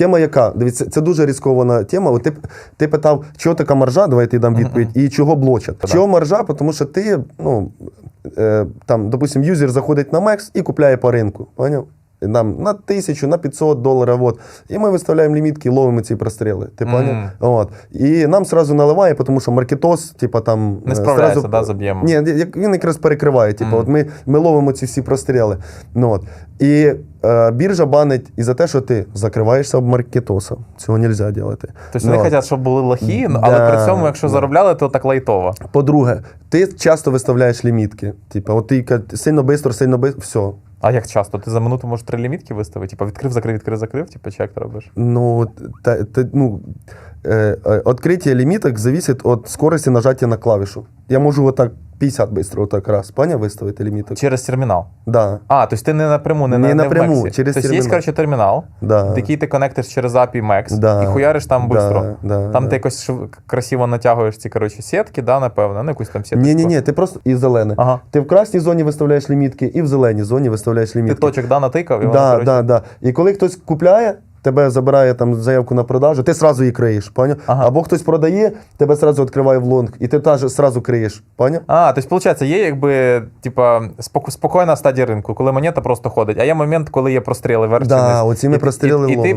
тема яка? Дивіться, це дуже різкована тема. От ти, ти питав, чого така маржа, давай я дам відповідь, і чого блочать. Чого маржа? Тому що ти, ну, е, там, допустим, юзер заходить на Мекс і купляє по ринку. Поняв? Нам на тисячу, на 500 доларів. От. І ми виставляємо лімітки, ловимо ці простріли. Ти Мгм. поняв? От. І нам сразу наливає, тому що маркетос, типа там. Не е, справляється, сразу- да, з об'ємом? Ні, він якраз перекриває. Типу, Мгм. от ми, ми ловимо ці всі простріли. Ну, от. І е, біржа банить і за те, що ти закриваєшся об маркетоса. Цього не можна робити. Тобто Ну, вони хочуть, щоб були лохі, ну, але Да, при цьому, якщо да. заробляли, то так лайтово. По-друге, ти часто виставляєш лімітки. Типу, от ти сильно бистро, сильно бистро, все. А як часто? Ти за минуту можеш три лімітки виставити? Типа відкрив, закрив, відкрив, закрив, типу, чи як ти робиш? Ну, та, та, ну, открытие лимиток зависит от скорости нажатия на клавишу. Я можу вот так 50 быстро, вот так раз, понял, выставити лимиток? Через термінал. Да, А, тобто ти не напряму, не, Не на, не напряму, в Мексі. через тобто є, термінал. коротше, термінал, да. який ти конектиш через API Max Да. і хуяриш там Да, швидко. да, там да. ти якось шв- красиво натягуєш ці коротше, сітки, да, напевно, ну якусь там сітку. Ні, ні, ні, ти просто і зелене. Ага. Ти в красній зоні виставляєш лімітки, і в зеленій зоні виставляєш Ти лімітки. точок да, натикав, і воно, да, коротше, да, да. І коли хтось купляє, тебе забирає там заявку на продажу, ти сразу її криєш, поняв? Ага. Або хтось продає, тебе сразу відкриває в лонг, і ти теж сразу криєш, поняв? А, тобто, виходить, є якби типа спокійна стадія ринку, коли монета просто ходить, а є момент, коли є простріли верхні. Да, оці ми простріли і, і, ти ловимо.